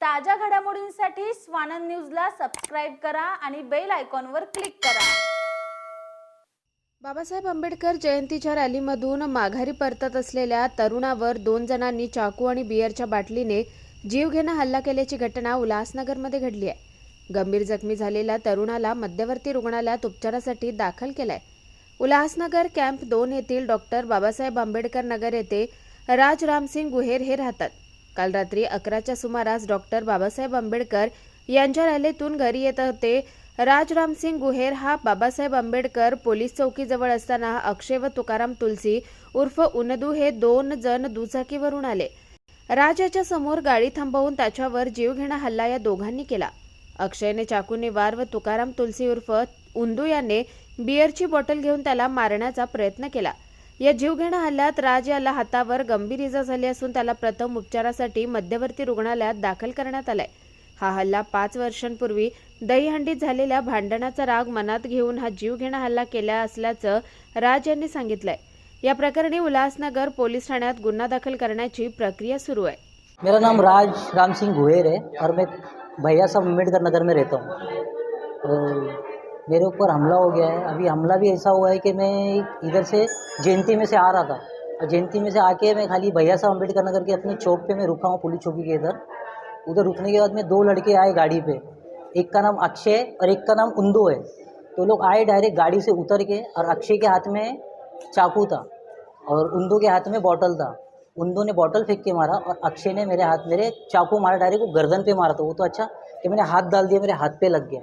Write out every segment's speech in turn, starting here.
ताज्या घडामोडींसाठी स्वानंद न्यूजला सबस्क्राईब करा आणि बेल आयकॉनवर क्लिक करा. बाबासाहेब आंबेडकर जयंतीच्या रॅलीमधून माघारी परतत असलेल्या तरुणावर दोन जणांनी चाकू आणि बियरच्या बाटलीने जीवघेणा हल्ला केल्याची घटना उल्हासनगरमध्ये घडली आहे. गंभीर जखमी झालेल्या तरुणाला मध्यवर्ती रुग्णालयात उपचारासाठी दाखल केलाय. उल्हासनगर कॅम्प दोन येथील डॉक्टर बाबासाहेब आंबेडकर नगर येथे राज रामसिंग गुहेर हे राहतात. काल रात्री अकराच्या सुमारास डॉक्टर बाबासाहेब आंबेडकर यांच्या रॅलीतून घरी येत होते. राज रामसिंग गुहेर हा बाबासाहेब आंबेडकर पोलीस चौकीजवळ असताना अक्षय व तुकाराम तुलसी उर्फ उनदू हे दोन जण दुचाकीवरून आले. राजाच्या समोर गाडी थांबवून त्याच्यावर जीवघेणा हल्ला या दोघांनी केला. अक्षयने चाकूने वार व तुकाराम तुलसी उर्फ उंदू याने बियरची बॉटल घेऊन त्याला मारण्याचा प्रयत्न केला. या जीवघेणा हल्ल्यात राज याला हातावर गंभीर इजा झाली असून त्याला प्रथम उपचारासाठी मध्यवर्ती रुग्णालयात दाखल करण्यात आलाय. हा हल्ला पाच वर्षांपूर्वी दहीहंडीत झालेल्या भांडणाचा राग मनात घेऊन हा जीवघेणा हल्ला केला असल्याचं राज यांनी सांगितलंय. या प्रकरणी उल्हासनगर पोलीस ठाण्यात गुन्हा दाखल करण्याची प्रक्रिया सुरू आहे. मेरा नाम राज राम सिंह गुहेर है और मैं भैया साहब अम्बेडकर नगर में रहता हूँ। मेरे ऊपर हमला हो गया है। अभी हमला भी ऐसा हुआ है कि मैं इधर से जयंती में से आ रहा था। और जयंती में से आके मैं खाली भैया साहब अंबेडकर नगर के अपने चौक पे मैं रुका हूँ, पुलिस चौकी के इधर। उधर रुकने के बाद में दो लड़के आए गाड़ी पे। एक का नाम अक्षय और एक का नाम उंदू है। तो लोग आए डायरेक्ट गाड़ी से उतर के और अक्षय के हाथ में चाकू था और उंदू के हाथ में बॉटल था। उंदू ने बॉटल फेंक के मारा और अक्षय ने मेरे हाथ, मेरे चाकू मारा, डायरेक्ट वो गर्दन पे मारा था। वो तो अच्छा कि मैंने हाथ डाल दिया, मेरे हाथ पे लग गया।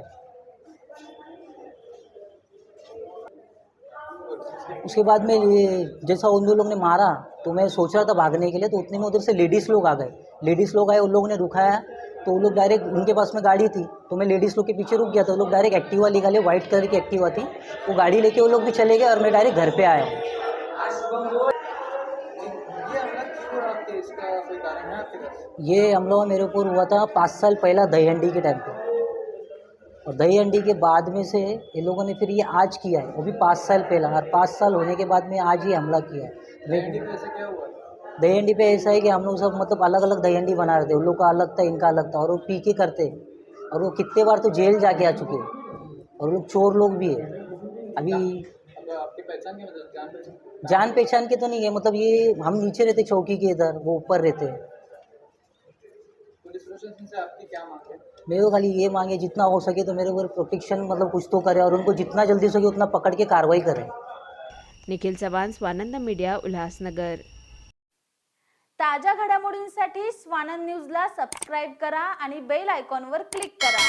उसके बाद में ये जैसा उन लोग ने मारा तो मैं सोच रहा था भागने के लिए तो उतने में उधर से लेडीज़ लोग आ गए। लेडीज़ लोग आए, उन लोगों ने रुकाया तो वो लोग डायरेक्ट उनके पास में गाड़ी थी तो मैं लेडीज़ लोग के पीछे रुक गया तो वो लोग डायरेक्ट एक्टिवा निकाले वाइट कलर की एक्टिवा थी। वो गाड़ी लेके वो लोग भी चले गए और मैं डायरेक्ट घर पे आया। ये हमला मेरे ऊपर हुआ था पाँच साल पहला दहीहंडी के टाइम पे। और दहीहंडी के बाद में से ये लोगों ने फिर ये आज किया है। वो भी पाँच साल पहला और पाँच साल होने के बाद में आज ये हमला किया है। लेकिन दहीहंडी पे ऐसा है कि हम लोग सब मतलब अलग अलग दहीहंडी बना रहे थे। उन लोग का अलग था इनका अलग था और वो पी के करते और वो कितने बार तो जेल जाके आ चुके हैं। और वो लोग चोर लोग भी है। अभी जान पहचान? के तो नहीं है। मतलब ये हम नीचे रहते चौकी के इधर वो ऊपर रहते हैं? मेरे को खाली ये मांगे जितना हो सके तो मेरे ऊपर प्रोटेक्शन मतलब कुछ तो करे और उनको जितना जल्दी हो सके उतना पकड़ के कार्रवाई करें। निखिल चव्हाण स्वानंद मीडिया उल्हासनगर। ताज्या घडामोडींसाठी स्वानंद न्यूजला सबस्क्राईब करा आणि बेल आयकॉनवर क्लिक करा.